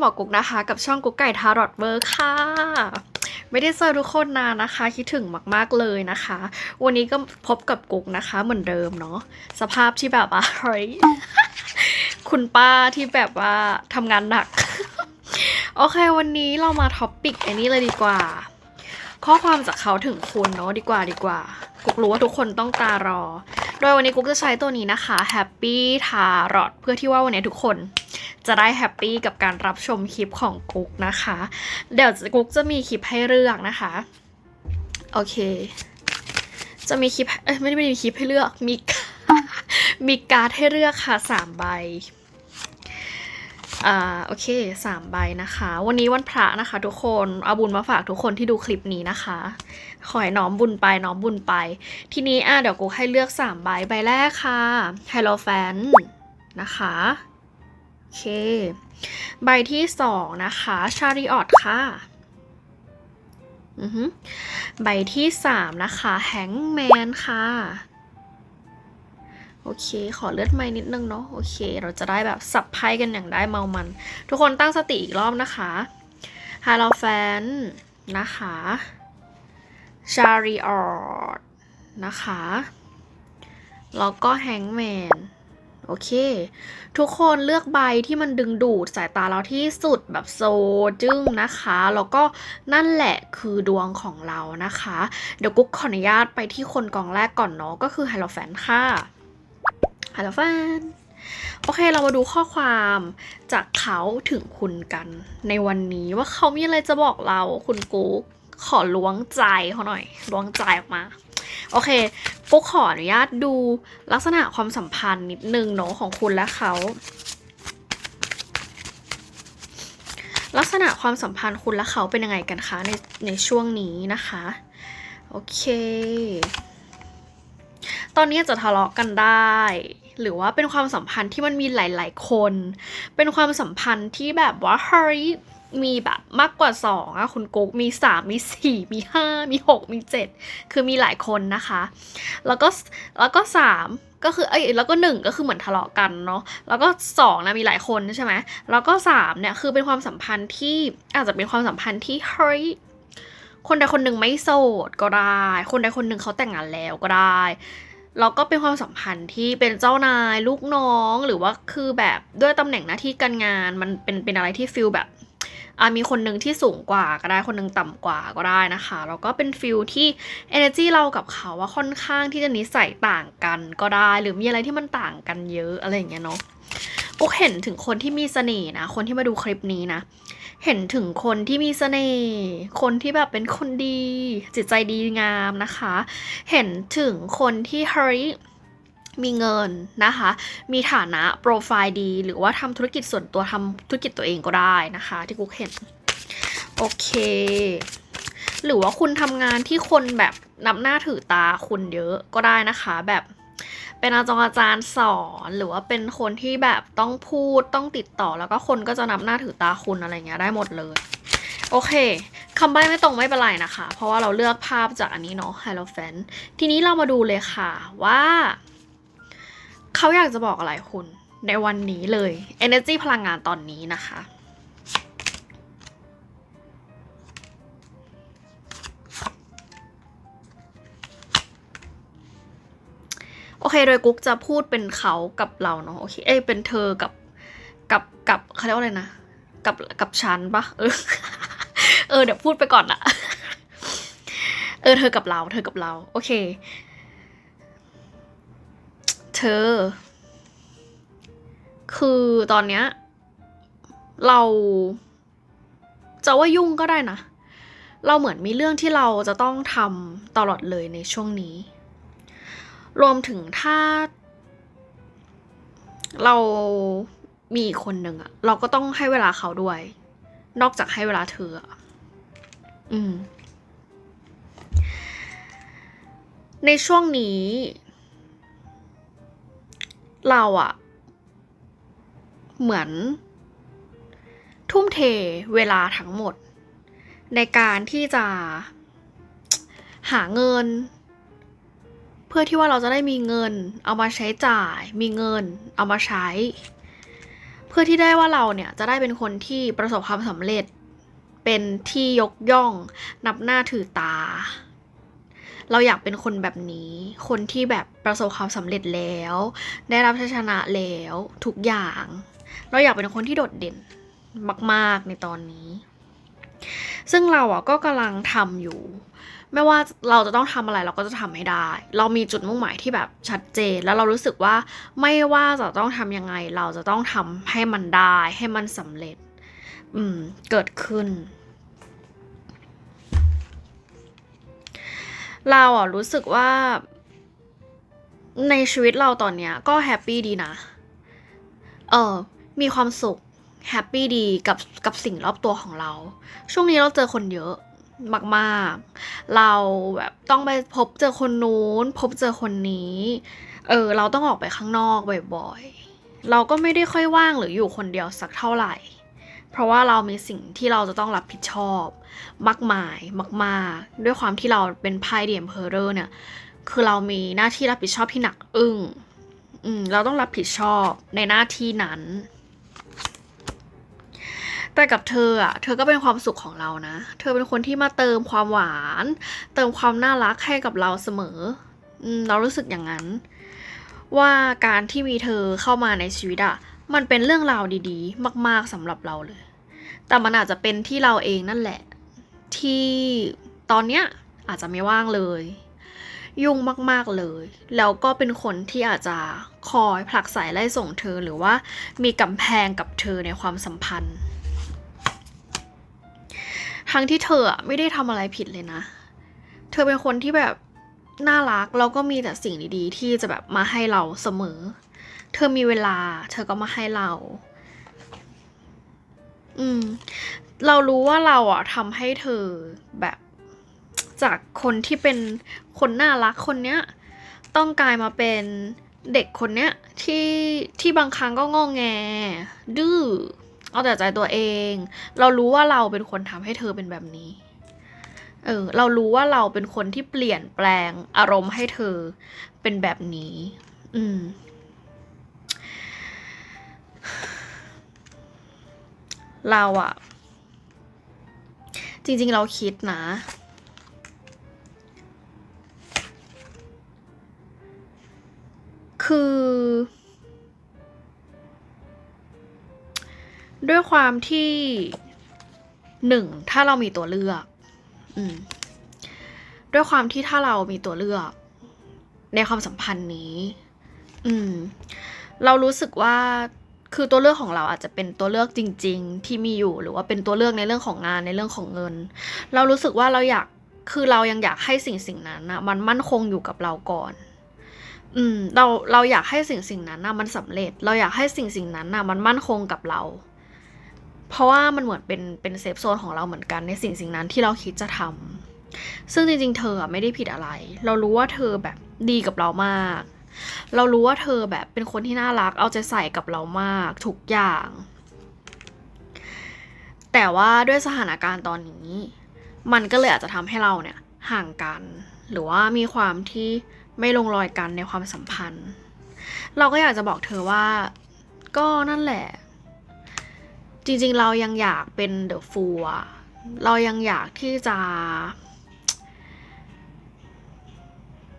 บกับแม่หมอกุ๊กนะคะ กับช่องกุ๊กไก่ทารอตเวอร์ค่ะ ไม่ได้เจอทุกคนนานนะคะ คิดถึงมาก ๆ เลยนะคะ วันนี้ก็พบกับกุ๊กนะคะ เหมือนเดิมเนาะสภาพที่แบบว่าเฮ้ยคุณป้าที่แบบว่าทำงานหนัก โอเควันนี้เรามาท็อปปิกไอ้นี่เลยดีกว่า ข้อความจากเขาถึงคุณเนาะดีกว่าดีกว่า กุ๊กรู้ว่าทุกคนต้องตารอ โดยวันนี้กุ๊กจะใช้ตัวนี้นะคะ Happy Tarot เพื่อที่ว่าวันนี้ทุกคนจะได้แฮปปี้กับการรับชมคลิปของกุ๊กนะคะ เดี๋ยวกุ๊กจะมีคลิปให้เลือกนะคะ โอเค จะมีคลิปเอ้ยไม่ได้มีคลิปให้เลือกมีมีการ์ดให้เลือกค่ะสามใบ อ่าโอเคสามใบนะคะ วันนี้วันพระนะคะ ทุกคนเอาบุญมาฝากทุกคนที่ดูคลิปนี้นะคะ ขอให้น้อมบุญไปน้อมบุญไป ทีนี้อะเดี๋ยวกูให้เลือกสามใบใบแรกค่ะ Hello Fan นะคะโอเค ใบที่สองนะคะชาริออตค่ะอือฮึใบที่สามนะคะแฮงแมนค่ะ โอเค ขอเลือดไม้นิดนึงเนาะ โอเค เราจะได้แบบสับไพ่กันอย่างได้เมามัน ทุกคนตั้งสติอีกรอบนะคะฮาโลแฟนนะคะชาริออตนะคะ แล้วก็แฮงแมนโอเค ทุกคนเลือกใบที่มันดึงดูดสายตาเราที่สุดแบบโซจึ้งนะคะ แล้วก็นั่นแหละคือดวงของเรานะคะ เดี๋ยวกุ๊กขออนุญาตไปที่คนกองแรกก่อนเนาะก็คือ Hello Fan ค่ะ Hello Fan โอเคเรามาดูข้อความจากเขาถึงคุณกัน ในวันนี้ว่าเขามีอะไรจะบอกเราคุณกุ๊กขอล้วงใจเขาหน่อยล้วงใจออกมา โอเคกุ๊กขออนุญาตดูลักษณะความสัมพันธ์นิดนึงเนาะของคุณและเขาลักษณะความสัมพันธ์คุณและเขาเป็นยังไงกันคะในในช่วงนี้นะคะ โอเค ตอนนี้จจะทะเลาะกันได้ หรือว่าเป็นความสัมพันธ์ที่มันมีหลาย ๆ คน เป็นความสัมพันธ์ที่แบบว่าเฮ้ยมีแบบมากกว่าสองอะคุณกุ๊กมีสามมีสี่มีห้ามีหกมีเจ็ดคือมีหลายคนนะคะ แล้วก็แล้วก็สามก็คือเอ้ยแล้วก็หนึ่งก็คือเหมือนทะเลาะกันเนาะแล้วก็สองนะมีหลายคนใช่ไหมแล้วก็สามเนี่ยคือเป็นความสัมพันธ์ที่อาจจะเป็นความสัมพันธ์ที่เฮ้ย คนใดคนหนึ่งไม่โสดก็ได้ คนใดคนหนึ่งเขาแต่งงานแล้วก็ได้แล้วก็เป็นความสัมพันธ์ที่เป็นเจ้านายลูกน้องหรือว่าคือแบบด้วยตำแหน่งหน้าที่การงานมันเป็นเป็นอะไรที่ฟิลแบบอะมีคนหนึ่งที่สูงกว่าก็ได้คนหนึ่งต่ำกว่าก็ได้นะคะแล้วก็เป็นฟิลที่ energy เรากับเขาว่าค่อนข้างที่จะนิสัยต่างกันก็ได้ หรือมีอะไรที่มันต่างกันเยอะอะไรอย่างเงี้ยเนาะกุ๊กเห็นถึงคนที่มีเสน่ห์นะ คนที่มาดูคลิปนี้นะ เห็นถึงคนที่มีเสน่ห์ คนที่แบบเป็นคนดี จิตใจดีงามนะคะ เห็นถึงคนที่เฮ้ยมีเงินนะคะ มีฐานะโปรไฟล์ดี หรือว่าทำธุรกิจส่วนตัวทำธุรกิจตัวเองก็ได้นะคะ ที่กุ๊กเห็น โอเค หรือว่าคุณทำงานที่คนแบบนับหน้าถือตาคุณเยอะก็ได้นะคะ แบบ เป็นอาจารย์อาจารย์สอนหรือว่าเป็นคนที่แบบต้องพูดต้องติดต่อ แล้วก็คนก็จะนับหน้าถือตาคุณอะไรเงี้ยได้หมดเลย โอเคคำใบ้ไม่ตรงไม่เป็นไรนะคะ เพราะว่าเราเลือกภาพจากอันนี้เนาะ Hello Fan ทีนี้เรามาดูเลยค่ะว่าเขาอยากจะบอกอะไรคุณในวันนี้เลย Energy พลังงานตอนนี้นะคะ เคโดยกุ๊กจะพูดเป็นเขากับเราเนาะโอเคเอ้ยเป็นเธอกับกับกับเขาเรียกว่าอะไรนะกับกับฉันปะเออเออเดี๋ยวพูดไปก่อนอะเออเธอกับเรา เธอกับเรา โอเค เธอ คือตอนเนี้ยเราจะว่ายุ่งก็ได้นะ เราเหมือนมีเรื่องที่เราจะต้องทำตลอดเลยในช่วงนี้ รวมถึงถ้า เรามีอีกคนหนึ่งอะเราก็ต้องให้เวลาเขาด้วย นอกจากให้เวลาเธออะอืม ในช่วงนี้ เราอะเหมือน ทุ่มเทเวลาทั้งหมด ในการที่จะหาเงิน เพื่อที่ว่าเราจะได้มีเงิน เอามาใช้จ่าย มีเงิน เอามาใช้ เพื่อที่ได้ว่าเราเนี่ยจะได้เป็นคนที่ประสบความสำเร็จ เป็นที่ยกย่อง นับหน้าถือตา เราอยากเป็นคนแบบนี้ คนที่แบบประสบความสำเร็จแล้ว ได้รับชัยชนะแล้วทุกอย่าง เราอยากเป็นคนที่โดดเด่นมาก ๆในตอนนี้ ซึ่งเราอะก็กำลังทำอยู่ ไม่ว่าเราจะต้องทำอะไรเราก็จะทำให้ได้ เรามีจุดมุ่งหมายที่แบบชัดเจน แล้วเรารู้สึกว่าไม่ว่าจะต้องทำยังไง เราจะต้องทำให้มันได้ ให้มันสำเร็จ อืม เกิดขึ้น เราอะรู้สึกว่า ในชีวิตเราตอนเนี้ย ก็แฮปปี้ดีนะ เออ มีความสุขแฮปปี้ดีกับกับสิ่งรอบตัวของเรา ช่วงนี้เราเจอคนเยอะ มาก ๆ เราแบบต้องไปพบเจอคนนู้น พบเจอคนนี้ เออ เราต้องออกไปข้างนอกบ่อยๆ เราก็ไม่ได้ค่อยว่างหรืออยู่คนเดียวสักเท่าไหร่ เพราะว่าเรามีสิ่งที่เราจะต้องรับผิดชอบ มากมายมากๆ ด้วยความที่เราเป็นไพ่เดียมเพอเรอร์เนี่ย คือเรามีหน้าที่รับผิดชอบที่หนักอึ้ง อืม เราต้องรับผิดชอบในหน้าที่นั้น แต่กับเธออะเธอก็เป็นความสุขของเรานะ เธอเป็นคนที่มาเติมความหวาน เติมความน่ารักให้กับเราเสมอเรารู้สึกอย่างนั้น ว่าการที่มีเธอเข้ามาในชีวิตอะมันเป็นเรื่องราวดีๆ มาก ๆสำหรับเราเลย แต่มันอาจจะเป็นที่เราเองนั่นแหละ ที่ตอนเนี้ยอาจจะไม่ว่างเลย ยุ่งมากๆเลย แล้วก็เป็นคนที่อาจจะคอยผลักสายไล่ส่งเธอหรือว่ามีกำแพงกับเธอในความสัมพันธ์ ทั้งที่เธอไม่ได้ทำอะไรผิดเลยนะ เธอเป็นคนที่แบบน่ารักแล้วก็มีแต่สิ่งดีๆ ที่จะแบบมาให้เราเสมอ เธอมีเวลา เธอก็มาให้เรา อืม เรารู้ว่าเราอะทำให้เธอแบบจากคนที่เป็นคนน่ารักคนเนี้ย ต้องกลายมาเป็นเด็กคนเนี้ยที่ที่บางครั้งก็งองแง ดื้อ เอาแต่ใจตัวเอง เรารู้ว่าเราเป็นคนทำให้เธอเป็นแบบนี้ เออ เรารู้ว่าเราเป็นคนที่เปลี่ยนแปลงอารมณ์ให้เธอเป็นแบบนี้ อืม เราอะจริง ๆ เราคิดนะคือ ด้วยความที่หนึ่งถ้าเรามีตัวเลือกอืมด้วยความที่ถ้าเรามีตัวเลือก ในความสัมพันธ์นี้ อืม เรารู้สึกว่าคือตัวเลือกของเราอาจจะเป็นตัวเลือกจริง ๆ ที่มีอยู่หรือว่าเป็นตัวเลือกในเรื่องของงานในเรื่องของเงิน เรารู้สึกว่าเราอยากคือเรายังอยากให้สิ่งสิ่งนั้นนะมันมั่นคงอยู่กับเราก่อน อืม เราเราอยากให้สิ่งสิ่งนั้นนะมันสำเร็จ เราอยากให้สิ่งสิ่งนั้นนะมันมั่นคงกับเรา เพราะว่ามันเหมือนเป็นเป็นเซฟโซนของเราเหมือนกันในสิ่งสิ่งนั้นที่เราคิดจะทำซึ่งจริงๆ เธอไม่ได้ผิดอะไร เรารู้ว่าเธอแบบดีกับเรามาก เรารู้ว่าเธอแบบเป็นคนที่น่ารักเอาใจใส่กับเรามากทุกอย่าง แต่ว่าด้วยสถานการณ์ตอนนี้ มันก็เลยอาจจะทำให้เราเนี่ยห่างกัน หรือว่ามีความที่ไม่ลงรอยกันในความสัมพันธ์ เราก็อยากจะบอกเธอว่า ก็นั่นแหละ จริง ๆ เรายังอยากเป็นเดอะฟูอะเรายังอยากที่จะ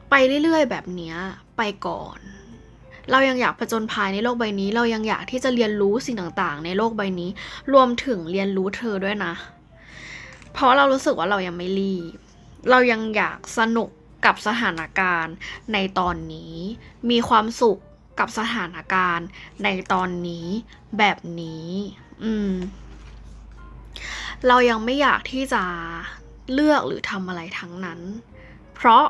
ไปเรื่อย ๆ แบบนี้ไปก่อน เรายังอยากผจญภัยในโลกใบนี้ เรายังอยากที่จะเรียนรู้สิ่งต่างๆ ในโลกใบนี้ รวมถึงเรียนรู้เธอด้วยนะ เพราะเรารู้สึกว่าเรายังไม่รีบ เรายังอยากสนุกกับสถานการณ์ในตอนนี้ มีความสุขกับสถานการณ์ในตอนนี้แบบนี้ อืม เรายังไม่อยากที่จะเลือกหรือทำอะไรทั้งนั้น เพราะ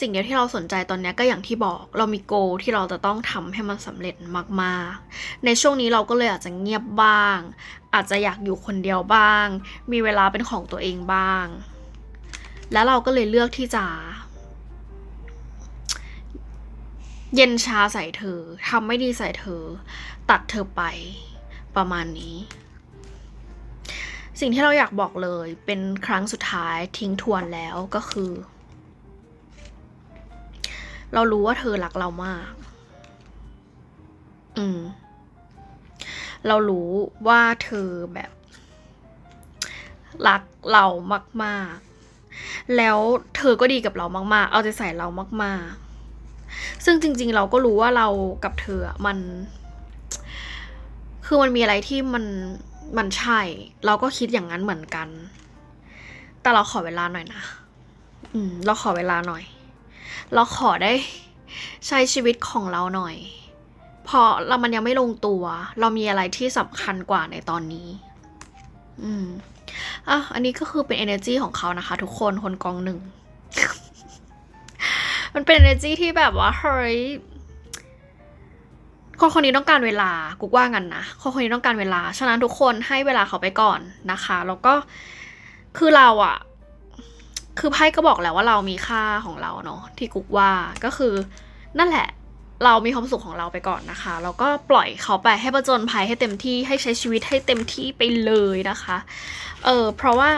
สิ่งเดียวที่เราสนใจตอนนี้ก็อย่างที่บอกเรามีโกที่เราจะต้องทำให้มันสำเร็จมากๆ ในช่วงนี้เราก็เลยอาจจะเงียบบ้าง อาจจะอยากอยู่คนเดียวบ้าง มีเวลาเป็นของตัวเองบ้าง แล้วเราก็เลยเลือกที่จะ เย็นชาใส่เธอทำไม่ดีใส่เธอ ตัดเธอไป ประมาณนี้ สิ่งที่เราอยากบอกเลยเป็นครั้งสุดท้ายทิ้งทวนแล้วก็คือ เรารู้ว่าเธอรักเรามาก อืม เรารู้ว่าเธอแบบรักเรามาก ๆ แล้วเธอก็ดีกับเรามาก ๆ เอาใจใส่เรามาก ๆ ซึ่งจริง ๆ เราก็รู้ว่าเรากับเธอมัน คือมันมีอะไรที่มันมันใช่ เราก็คิดอย่างนั้นเหมือนกัน แต่เราขอเวลาหน่อยนะ อืม เราขอเวลาหน่อย เราขอได้ใช้ชีวิตของเราหน่อย เพราะเรามันยังไม่ลงตัว เรามีอะไรที่สำคัญกว่าในตอนนี้ อืมอะอันนี้ก็คือเป็น energy ของเขานะคะ ทุกคนคนกองหนึ่ง มันเป็น energy ที่แบบว่าเฮ้ย คนคนนี้ต้องการเวลากูว่างั้นนะคนคนนี้ต้องการเวลา ฉะนั้นทุกคนให้เวลาเขาไปก่อนนะคะ แล้วก็คือเราอะคือไพ่ก็บอกแล้วว่าเรามีค่าของเราเนาะที่กุกว่าก็คือนั่นแหละเรามีความสุขของเราไปก่อนนะคะ แล้วก็ปล่อยเขาไปให้ประจนภัยให้เต็มที่ให้ใช้ชีวิตให้เต็มที่ไปเลยนะคะ เออเพราะว่า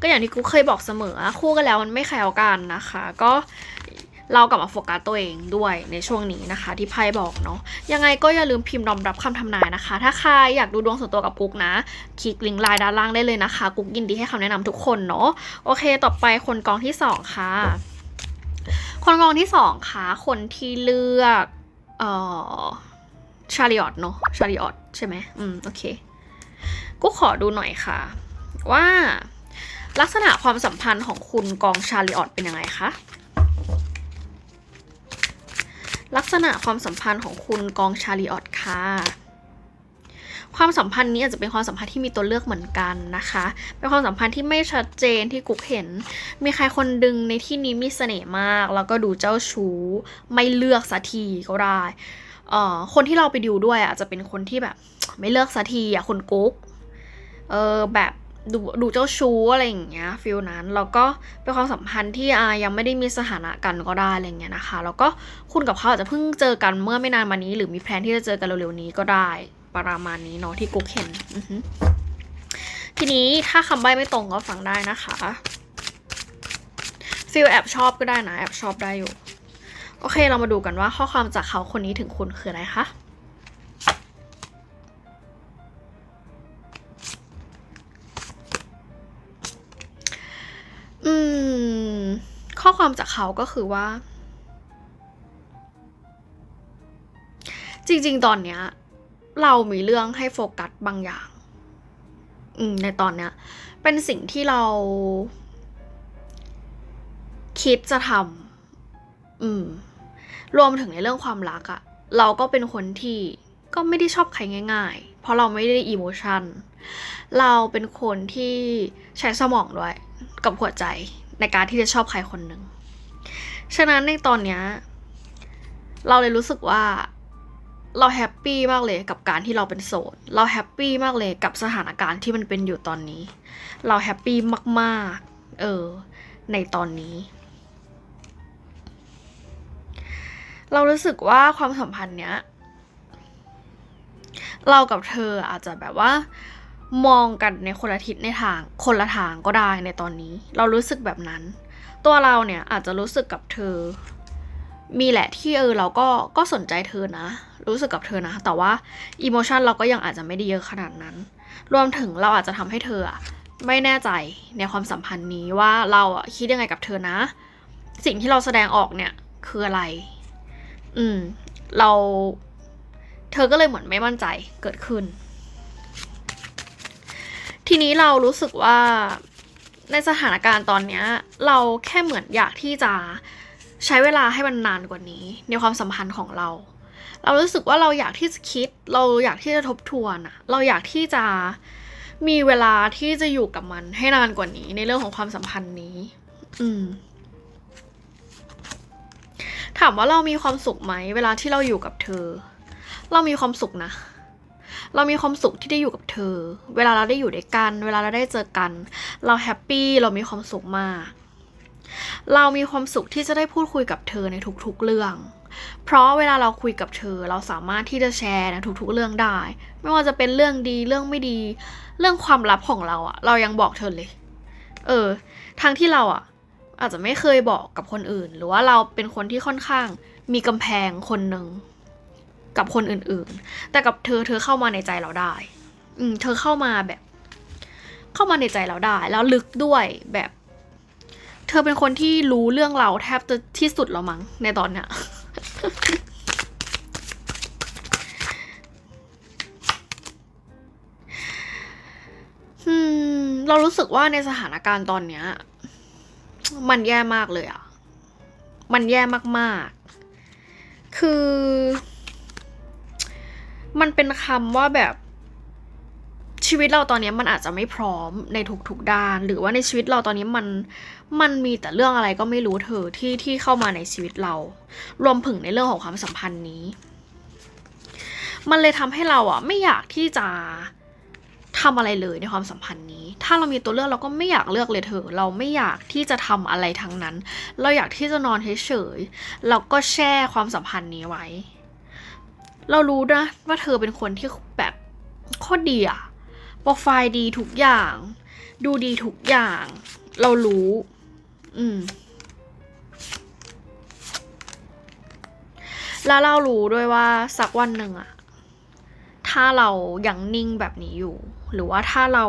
ก็อย่างที่กูเคยบอกเสมอคู่กันแล้วมันไม่แคล้วกันนะคะ ก็ เรากลับมาโฟกัสตัวเองด้วยในช่วงนี้นะคะ ที่ไพ่บอกเนาะยังไงก็อย่าลืมพิมพ์รอมรับคำทำนายนะคะ ถ้าใครอยากดูดวงส่วนตัวกับกุ๊กนะ คลิกลิงก์ไลน์ด้านล่างได้เลยนะคะ กุ๊กยินดีให้คำแนะนำทุกคนเนาะโอเค ต่อไปคนกองที่สองค่ะ คนกองที่สองค่ะ คนที่เลือกเอ่อชาริออตเนาะชาริออตใช่ไหมอืมโอเคกูขอดูหน่อยค่ะ ว่าลักษณะความสัมพันธ์ของคุณกองชาริออตเป็นยังไงคะ ลักษณะความสัมพันธ์ของคุณกองชาริออตค่ะความสัมพันธ์นี้อาจจะเป็นความสัมพันธ์ที่มีตัวเลือกเหมือนกันนะคะ เป็นความสัมพันธ์ที่ไม่ชัดเจนที่กุ๊กเห็น มีใครคนดึงในที่นี้มีเสน่ห์มาก แล้วก็ดูเจ้าชู้ ไม่เลือกสักทีก็ได้เอ่อคนที่เราไปดูด้วยอาจจะเป็นคนที่แบบ ไม่เลือกสักทีอะคุณกุ๊ก เออแบบ ดูดูเจ้าชู้อะไรอย่างเงี้ยฟิลนั้นแล้วก็เป็นความสัมพันธ์ที่อ่ายังไม่ได้มีสถานะกันก็ได้อะไรเงี้ยนะคะ แล้วก็คุณกับเขาอาจจะเพิ่งเจอกันเมื่อไม่นานมานี้ หรือมีแพลนที่จะเจอกันเร็วๆนี้ก็ได้ประมาณนี้เนาะที่กุ๊กเห็นทีนี้ถ้าคำใบ้ไม่ตรงก็ฟังได้นะคะฟิลแอบชอบก็ได้นะแอบชอบได้อยู่ โอเคเรามาดูกันว่าข้อความจากเขาคนนี้ถึงคุณคืออะไรคะ อืม ข้อความจากเขาก็คือว่า จริง ๆ ตอนเนี้ย เรามีเรื่องให้โฟกัสบางอย่าง อืม ในตอนเนี้ย เป็นสิ่งที่เรา คิดจะทำอืม รวมถึงในเรื่องความรักอะเราก็เป็นคนที่ก็ไม่ได้ชอบใครง่าย ๆ เพราะเราไม่ได้อีโมชันเราเป็นคนที่ใช้สมองด้วย กับหัวใจในการที่จะชอบใครคนหนึ่ง ฉะนั้นในตอนเนี้ยเราเลยรู้สึกว่าเราแฮปปี้มากเลยกับการที่เราเป็นโสด เราแฮปปี้มากเลยกับสถานการณ์ที่มันเป็นอยู่ตอนนี้ เราแฮปปี้มากๆ เออ ในตอนนี้ เรารู้สึกว่าความสัมพันธ์เนี้ย เรากับเธออาจจะแบบว่า มองกันในคนละทิศในทาง คนละทางก็ได้ในตอนนี้ เรารู้สึกแบบนั้น ตัวเราเนี่ยอาจจะรู้สึกกับเธอ มีแหละที่เออเราก็ก็สนใจเธอนะ รู้สึกกับเธอนะ แต่ว่าอิโมชันเราก็ยังอาจจะไม่ได้เยอะขนาดนั้น รวมถึงเราอาจจะทำให้เธอไม่แน่ใจในความสัมพันธ์นี้ว่าเราอะคิดยังไงกับเธอนะ สิ่งที่เราแสดงออกเนี่ยคืออะไร อืม เรา เธอก็เลยเหมือนไม่มั่นใจเกิดขึ้น ทีนี้เรารู้สึกว่าในสถานการณ์ตอนเนี้ย เราแค่เหมือนอยากที่จะใช้เวลาให้มันนานกว่านี้ ในความสัมพันธ์ของเรา เรารู้สึกว่าเราอยากที่จะคิด เราอยากที่จะทบทวนอะเราอยากที่จะมีเวลาที่จะอยู่กับมันให้นานกว่านี้ ในเรื่องของความสัมพันธ์นี้ อืม ถามว่าเรามีความสุขไหม เวลาที่เราอยู่กับเธอ เรามีความสุขนะ เรามีความสุขที่ได้อยู่กับเธอ เวลาเราได้อยู่ด้วยกัน เวลาเราได้เจอกัน เราแฮปปี้ เรามีความสุขมาก เรามีความสุขที่จะได้พูดคุยกับเธอในทุกๆเรื่อง เพราะเวลาเราคุยกับเธอ เราสามารถที่จะแชร์ในทุกๆเรื่องได้ ไม่ว่าจะเป็นเรื่องดี เรื่องไม่ดี เรื่องความลับของเราอะเรายังบอกเธอเลย เออทั้งที่เราอะอาจจะไม่เคยบอกกับคนอื่น หรือว่าเราเป็นคนที่ค่อนข้างมีกำแพงคนหนึ่ง กับคนอื่นๆ แต่กับเธอเธอเข้ามาในใจเราได้ อืมเธอเข้ามาแบบ เข้ามาในใจเราได้ แล้วลึกด้วยแบบ เธอเป็นคนที่รู้เรื่องเราแทบจะที่สุดแล้วมั้งในตอนเนี้ยเรารู้สึกว่าในสถานการณ์ตอนเนี้ย มันแย่มากเลยอะมันแย่มากๆ คือ มันเป็นคำว่าแบบชีวิตเราตอนนี้มันอาจจะไม่พร้อมในทุกๆด้าน หรือว่าในชีวิตเราตอนนี้มันมันมีแต่เรื่องอะไรก็ไม่รู้เธอที่ที่เข้ามาในชีวิตเรา รวมถึงในเรื่องของความสัมพันธ์นี้ มันเลยทำให้เราอะไม่อยากที่จะทำอะไรเลยในความสัมพันธ์นี้ ถ้าเรามีตัวเลือกเราก็ไม่อยากเลือกเลยเธอ เราไม่อยากที่จะทำอะไรทั้งนั้น เราอยากที่จะนอนเฉยๆแล้วก็แช่ความสัมพันธ์นี้ไว้ เรารู้นะว่าเธอเป็นคนที่แบบโคตรดีอะโปรไฟล์ดีทุกอย่าง ดูดีทุกอย่าง เรารู้ อืม แล้วเรารู้ด้วยว่าสักวันหนึ่งอะถ้าเรายังนิ่งแบบนี้อยู่ หรือว่าถ้าเรา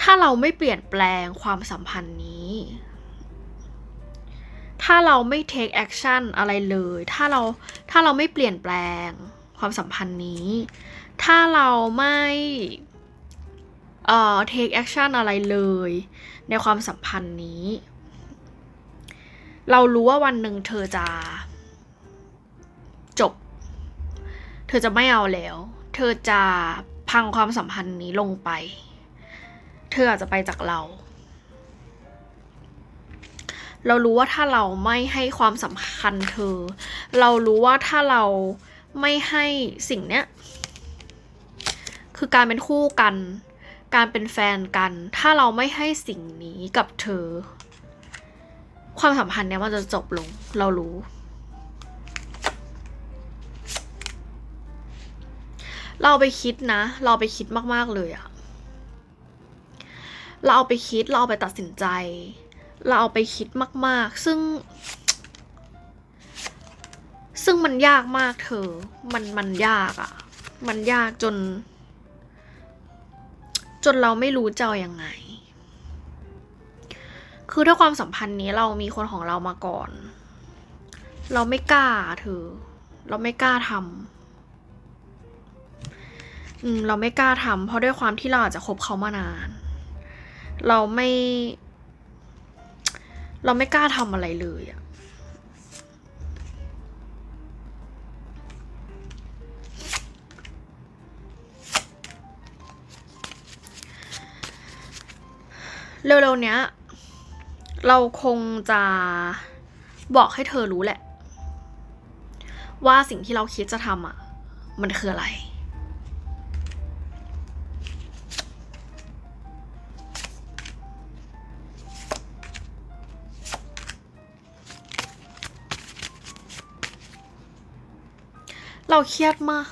ถ้าเราไม่เปลี่ยนแปลงความสัมพันธ์นี้ ถ้าเราไม่ take action อะไรเลย ถ้าเราถ้าเราไม่เปลี่ยนแปลงความสัมพันธ์นี้ ถ้าเราไม่เอ่อ take action อะไรเลย ในความสัมพันธ์นี้ เรารู้ว่าวันหนึ่งเธอจะ จบ เธอจะไม่เอาแล้ว เธอจะพังความสัมพันธ์นี้ลงไป เธออาจจะไปจากเรา เรารู้ว่าถ้าเราไม่ให้ความสำคัญเธอ เรารู้ว่าถ้าเราไม่ให้สิ่งเนี้ยคือการเป็นคู่กัน การเป็นแฟนกัน ถ้าเราไม่ให้สิ่งนี้กับเธอ ความสัมพันธ์เนี้ยมันจะจบลง เรารู้เราไปคิดนะ เราเอาไปคิดมาก ๆ เลยอะเราเอาไปคิด เราเอาไปตัดสินใจ เราเอาไปคิดมาก ๆ ซึ่ง ซึ่งมันยากมากเธอ มันมันยากอะมันยากจน จนเราไม่รู้จะอายังไง คือถ้าความสัมพันธ์นี้เรามีคนของเรามาก่อน เราไม่กล้าเธอ เราไม่กล้าทำอืมเราไม่กล้าทำเพราะด้วยความที่เราอาจจะคบเขามานาน เราไม่ เราไม่กล้าทำอะไรเลยอะเร็วๆเนี้ย เราคงจะบอกให้เธอรู้แหละ ว่าสิ่งที่เราคิดจะทำอะ มันคืออะไร เราเครียดมาก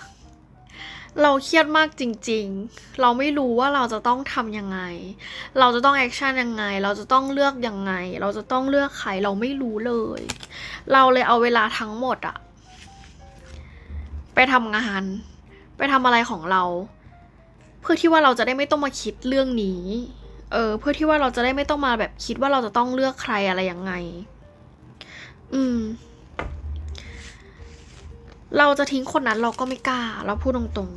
เราเครียดมากจริง ๆ เราไม่รู้ว่าเราจะต้องทำยังไง เราจะต้องแอคชั่นยังไง เราจะต้องเลือกยังไง เราจะต้องเลือกใครเราไม่รู้เลย เราเลยเอาเวลาทั้งหมดอะไปทำงาน ไปทำอะไรของเรา เพื่อที่ว่าเราจะได้ไม่ต้องมาคิดเรื่องนี้ เออ เพื่อที่ว่าเราจะได้ไม่ต้องมาแบบคิดว่าเราจะต้องเลือกใครอะไรยังไง อืม เราจะทิ้งคนนั้นเราก็ไม่กล้า เราพูดตรง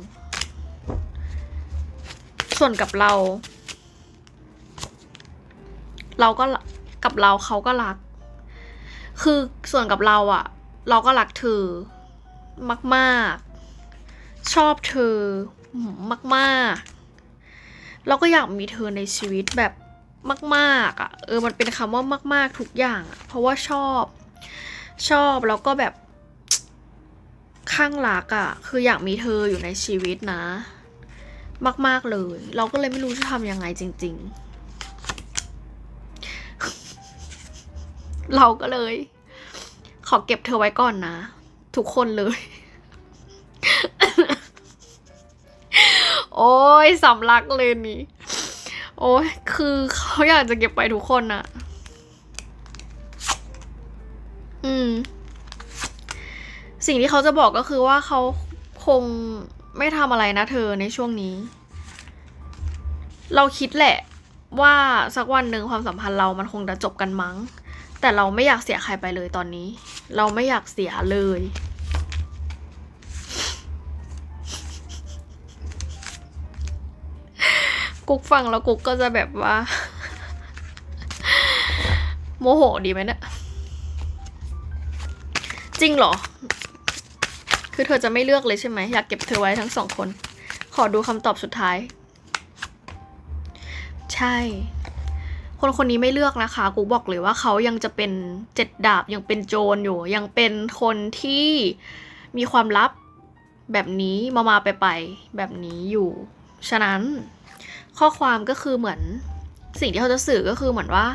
ๆ ส่วนกับเรา เราก็กับเราเขาก็รัก คือส่วนกับเราอะเราก็รักเธอมากๆ ชอบเธอมากๆ เราก็อยากมีเธอในชีวิตแบบมากๆอะเออมันเป็นคำว่ามาก ๆ ทุกอย่างอะเพราะว่าชอบชอบแล้วก็แบบ ข้างรักอะ่ะ คืออยากมีเธออยู่ในชีวิตนะ มาก ๆ เลย เราก็เลยไม่รู้จะทำยังไงจริง ๆ เราก็เลย ขอเก็บเธอไว้ก่อนนะ ทุกคนเลย โอ้ยสำลักเลยนี่ โอ้ยคือเขาอยากจะเก็บไปทุกคนอะอืม สิ่งที่เขาจะบอกก็คือว่าเขาคงไม่ทำอะไรนะเธอในช่วงนี้ เราคิดแหละว่าสักวันหนึ่งความสัมพันธ์เรามันคงจะจบกันมั้ง แต่เราไม่อยากเสียใครไปเลยตอนนี้ เราไม่อยากเสียเลย กุ๊กฟังแล้วกุ๊กก็จะแบบว่า โมโหดีไหมเนี่ยจริงเหรอ คือเธอจะไม่เลือกเลยใช่ไหมอยากเก็บเธอไว้ทั้งสองคน ขอดูคำตอบสุดท้าย ใช่ คนคนนี้ไม่เลือกนะคะ กูบอกเลยว่าเขายังจะเป็นเจ็ดดาบยังเป็นโจรอยู่ ยังเป็นคนที่มีความลับแบบนี้มามาไปไปแบบนี้อยู่ ฉะนั้นข้อความก็คือเหมือนสิ่งที่เขาจะสื่อก็คือเหมือนว่า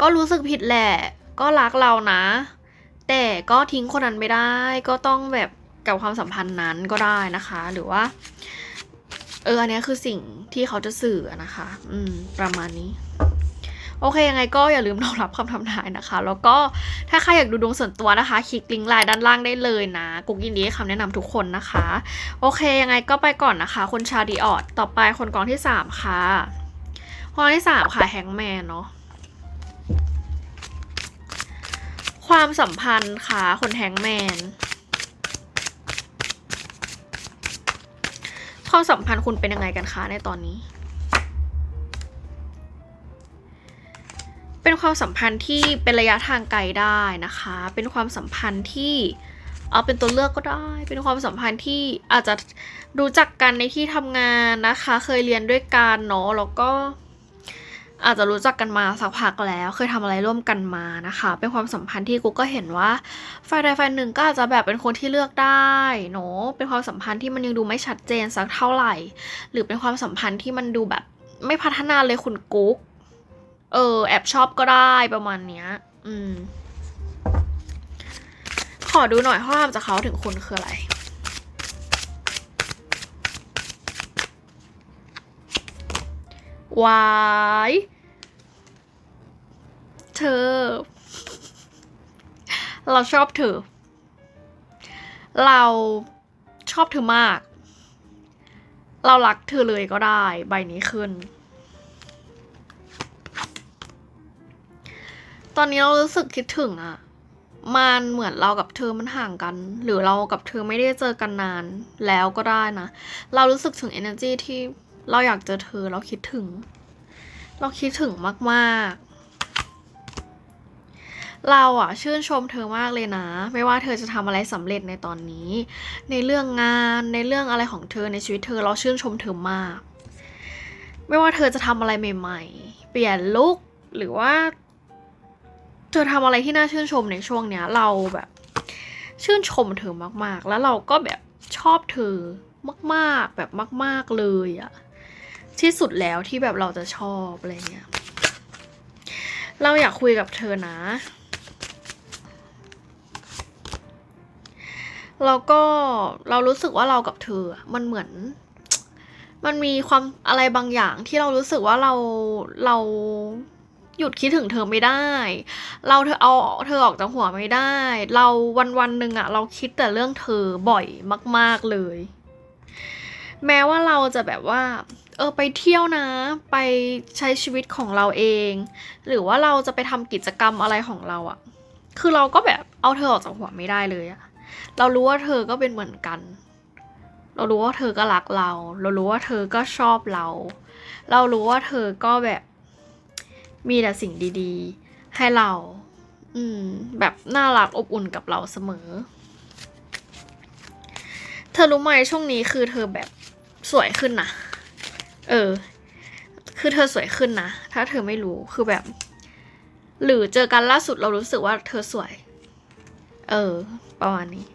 ก็รู้สึกผิดแหละ ก็รักเรานะ แต่ก็ทิ้งคนนั้นไม่ได้ก็ต้องแบบ กับความสัมพันธ์นั้นก็ได้นะคะ หรือว่า เอออันนี้คือสิ่งที่เขาจะสื่อนะคะ อืม ประมาณนี้โอเค ยังไงก็อย่าลืมรอรับคำทำนายนะคะ แล้วก็ถ้าใครอยากดูดวงส่วนตัวนะคะ คลิกลิงก์ไลน์ด้านล่างได้เลยนะ กุ๊กยินดีให้คำแนะนำทุกคนนะคะ โอเค ยังไงก็ไปก่อนนะคะ คนชาดีออด ต่อไปคนกองที่สามค่ะกองที่สามค่ะแฮงแมนเนาะความสัมพันธ์ค่ะ คนแฮงแมน ความสัมพันธ์คุณเป็นยังไงกันคะในตอนนี้ เป็นความสัมพันธ์ที่เป็นระยะทางไกลได้นะคะ เป็นความสัมพันธ์ที่เอาเป็นตัวเลือกก็ได้ เป็นความสัมพันธ์ที่อาจจะรู้จักกันในที่ทำงานนะคะ เคยเรียนด้วยกันเนาะแล้วก็ อาจจะรู้จักกันมาสักพักแล้ว เคยทำอะไรร่วมกันมานะคะ เป็นความสัมพันธ์ที่กูก็เห็นว่าฝ่ายใดฝ่ายหนึ่งก็อาจจะแบบเป็นคนที่เลือกได้เนาะเป็นความสัมพันธ์ที่มันยังดูไม่ชัดเจนสักเท่าไหร่ หรือเป็นความสัมพันธ์ที่มันดูแบบไม่พัฒนาเลยคุณกุ๊กเออแอบชอบก็ได้ประมาณเนี้ย อืม ขอดูหน่อยข้อความจากเขาถึงคุณคืออะไรวาย เธอ เราชอบเธอ เราชอบเธอมาก เรารักเธอเลยก็ได้ ใบนี้ขึ้น ตอนนี้เรารู้สึกคิดถึงอะมันเหมือนเรากับเธอมันห่างกัน หรือเรากับเธอไม่ได้เจอกันนานแล้วก็ได้นะ เรารู้สึกถึง energy ที่เราอยากเจอเธอเราคิดถึง เราคิดถึงมาก เราอะชื่นชมเธอมากเลยนะ ไม่ว่าเธอจะทำอะไรสำเร็จในตอนนี้ ในเรื่องงานในเรื่องอะไรของเธอในชีวิตเธอเราชื่นชมเธอมาก ไม่ว่าเธอจะทำอะไรใหม่ ๆ เปลี่ยนลุคหรือว่า เธอทำอะไรที่น่าชื่นชมในช่วงเนี้ย เราแบบ ชื่นชมเธอมากๆ แล้วเราก็แบบชอบเธอมากๆ แบบมาก ๆเลยอะที่สุดแล้วที่แบบเราจะชอบอะไรเงี้ยเราอยากคุยกับเธอนะ แล้วก็เรารู้สึกว่าเรากับเธอ มันเหมือน มันมีความอะไรบางอย่างที่เรารู้สึกว่าเราเราหยุดคิดถึงเธอไม่ได้ เราเธอเอาเธอออกจากหัวไม่ได้ เราวันวันหนึ่งอะเราคิดแต่เรื่องเธอบ่อยมาก ๆเลย แม้ว่าเราจะแบบว่า เออไปเที่ยวนะ ไปใช้ชีวิตของเราเอง หรือว่าเราจะไปทำกิจกรรมอะไรของเราอะคือเราก็แบบเอาเธอออกจากหัวไม่ได้เลยอะ เรารู้ว่าเธอก็เป็นเหมือนกัน เรารู้ว่าเธอก็รักเรา เรารู้ว่าเธอก็ชอบเรา เรารู้ว่าเธอก็แบบมีแต่สิ่งดีๆ ให้เรา อืม แบบน่ารักอบอุ่นกับเราเสมอ เธอรู้ไหมช่วงนี้คือเธอแบบสวยขึ้นนะ เออ คือเธอสวยขึ้นนะ ถ้าเธอไม่รู้ คือแบบ หรือเจอกันล่าสุดเรารู้สึกว่าเธอสวย เออ ประมาณนี้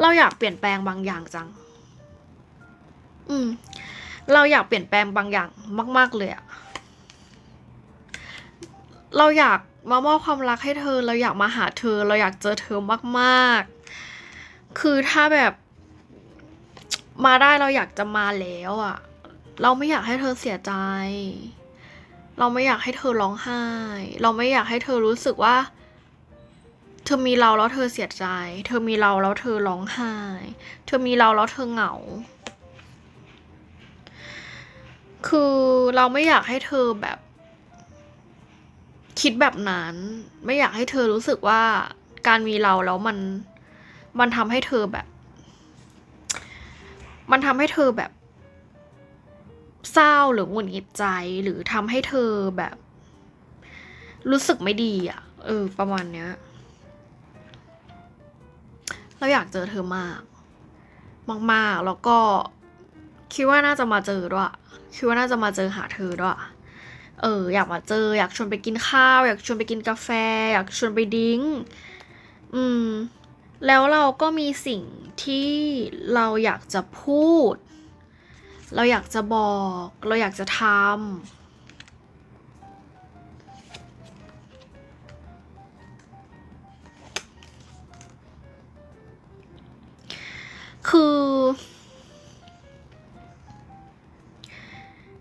เราอยากเปลี่ยนแปลงบางอย่างจัง อืม เราอยากเปลี่ยนแปลงบางอย่างมาก ๆ เลยอะเราอยากมามอบความรักให้เธอ เราอยากมาหาเธอ เราอยากเจอเธอมาก ๆ คือถ้าแบบมาได้เราอยากจะมาแล้วอะเราไม่อยากให้เธอเสียใจ เราไม่อยากให้เธอร้องไห้ เราไม่อยากให้เธอรู้สึกว่า เธอมีเราแล้วเธอเสียใจ เธอมีเราแล้วเธอร้องไห้ เธอมีเราแล้วเธอเหงา คือเราไม่อยากให้เธอแบบ คิดแบบนั้น ไม่อยากให้เธอรู้สึกว่าการมีเราแล้วมัน มันทำให้เธอแบบ มันทำให้เธอแบบ เศร้าหรือหงุดหงิดใจหรือทำให้เธอแบบ รู้สึกไม่ดีอะเออประมาณเนี้ย เราอยากเจอเธอมาก มาก ๆ แล้วก็คิดว่าน่าจะมาเจอด้วยคิดว่าน่าจะมาเจอหาเธอด้วยเอออยากมาเจอ อยากชวนไปกินข้าว อยากชวนไปกินกาแฟ อยากชวนไปดิ้งอืม แล้วเราก็มีสิ่งที่เราอยากจะพูด เราอยากจะบอก เราอยากจะทำ คือ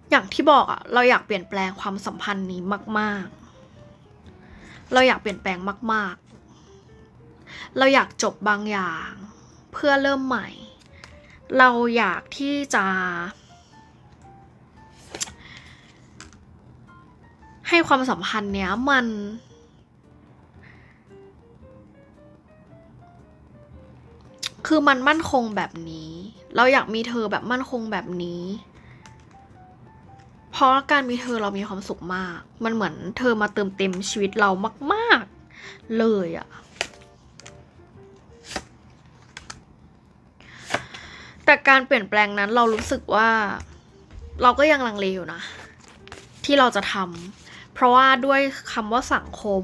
อย่างที่บอกอะเราอยากเปลี่ยนแปลงความสัมพันธ์นี้มาก ๆ เราอยากเปลี่ยนแปลงมาก ๆ เราอยากจบบางอย่าง เพื่อเริ่มใหม่ เราอยากที่จะให้ความสัมพันธ์เนี้ยมัน คือมันมั่นคงแบบนี้ เราอยากมีเธอแบบมั่นคงแบบนี้ เพราะการมีเธอเรามีความสุขมาก มันเหมือนเธอมาเติมเต็มชีวิตเรามาก ๆ เลยอะแต่การเปลี่ยนแปลงนั้นเรารู้สึกว่า เราก็ยังลังเลอยู่นะ ที่เราจะทำเพราะว่าด้วยคำว่าสังคม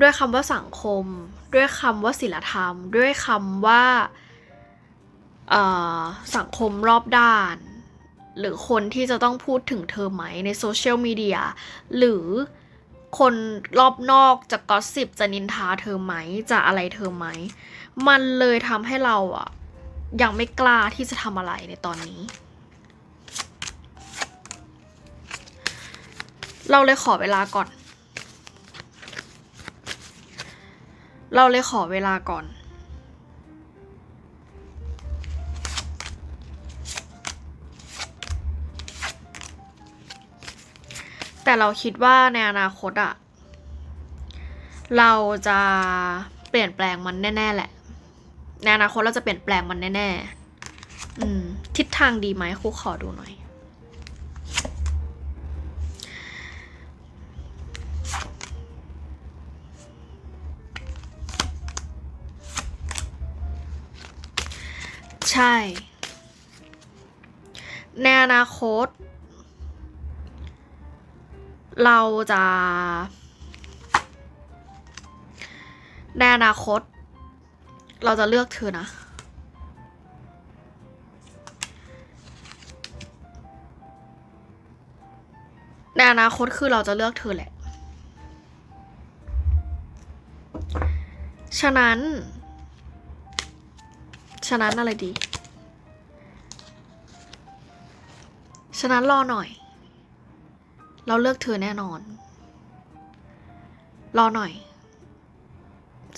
ด้วยคำว่าสังคม ด้วยคำว่าศิลธรรม ด้วยคำว่าสังคมรอบด้าน หรือคนที่จะต้องพูดถึงเธอไหมในโซเชียลมีเดียหรือคนรอบนอกจะกอสซิบจะนินทาเธอไหมจะอะไรเธอไหม มันเลยทำให้เราอะยังไม่กล้าที่จะทำอะไรในตอนนี้ เราเลยขอเวลาก่อน เราเลยขอเวลาก่อน แต่เราคิดว่าในอนาคตอะเราจะเปลี่ยนแปลงมันแน่ ๆ แหละ ในอนาคตเราจะเปลี่ยนแปลงมันแน่ ๆ อืม ทิศทางดีไหมครูขอดูหน่อย ใช่ ในอนาคต เราจะ ในอนาคต เราจะเลือกเธอนะ ในอนาคตคือเราจะเลือกเธอแหละ ฉะนั้น ฉะนั้นอะไรดี ฉะนั้นรอหน่อย เราเลือกเธอแน่นอน รอหน่อย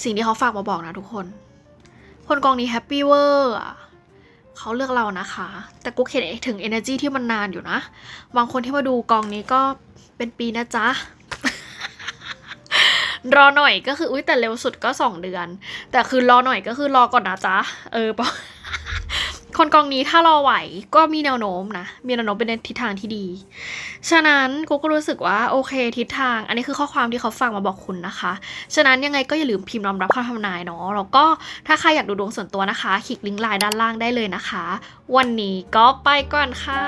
สิ่งที่เขาฝากมาบอกนะทุกคน คนกองนี้แฮปปี้เวอร์อะเขาเลือกเรานะคะ แต่กูเห็นถึง energy ที่มันนานอยู่นะ บางคนที่มาดูกองนี้ก็เป็นปีนะจ๊ะ รอหน่อยก็คืออุ้ยแต่เร็วสุดก็สองเดือน แต่คือรอหน่อยก็คือรอก่อนนะจ๊ะเออปะคนกองนี้ถ้ารอไหวก็มีแนวโน้มนะ มีแนวโน้มเป็นในทิศทางที่ดี ฉะนั้นกูก็รู้สึกว่าโอเคทิศทาง อันนี้คือข้อความที่เขาฝากมาบอกคุณนะคะ ฉะนั้นยังไงก็อย่าลืมพิมพ์รอมรับคำทำนายเนาะแล้วก็ถ้าใครอยากดูดวงส่วนตัวนะคะ คลิกลิงก์ไลน์ด้านล่างได้เลยนะคะ วันนี้ก็ไปก่อนค่ะ